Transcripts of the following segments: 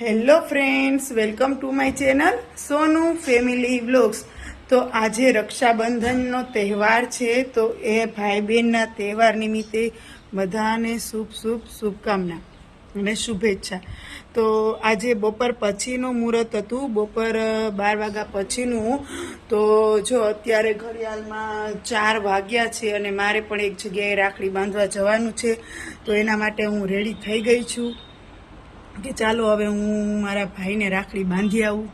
Hello friends, welcome to my channel Sonu family vlogs. તો આજે રક્ષાબંધનનો તહેવાર છે, તો એ ભાઈ બહેનના તહેવાર નિમિત્તે બધાને શુભ શુભ શુભકામના અને શુભેચ્છા. તો આજે બપોર પછીનું મુહૂર્ત હતું, બપોર બાર વાગ્યા પછીનું. તો જો અત્યારે ઘડિયાળમાં ચાર વાગ્યા છે અને મારે પણ એક જગ્યાએ રાખડી બાંધવા જવાનું છે, તો એના માટે હું રેડી થઈ ગઈ છું. કે ચાલો હવે હું મારા ભાઈને રાખડી બાંધી આવું.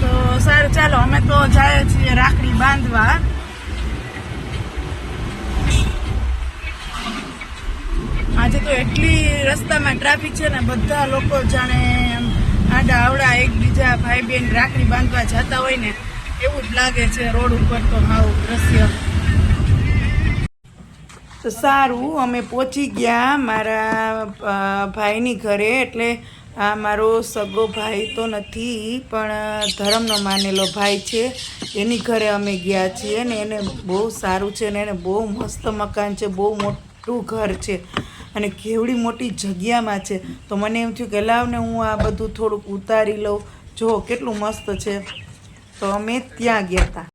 તો સારું, ચાલો, અમે તો જાય છીએ રાખડી બાંધવા આજે તો એટલી રસ્તામાં ટ્રાફિક છે ને બધા લોકો જાણે આડા આવડા એકબીજા ભાઈ બહેન રાખડી બાંધવા જતા હોય ને, એવું જ લાગે છે રોડ ઉપર તો આવું દ્રશ્ય. તો સારું, અમે પહોંચી ગયા મારા ભાઈની ઘરે એટલે આ મારો સગો ભાઈ તો નથી, પણ ધર્મનો માનેલો ભાઈ છે. એની ઘરે અમે ગયા છીએ ને એને બહુ સારું છે ને એને બહુ મસ્ત મકાન છે, બહુ મોટું ઘર છે. અને કેવડી મોટી જગ્યામાં છે. તો મને એમ થયું કે લાવને હું આ બધું થોડુંક ઉતારી લઉં. જો, કેટલું મસ્ત છે. તો અમે ત્યાં ગયા હતા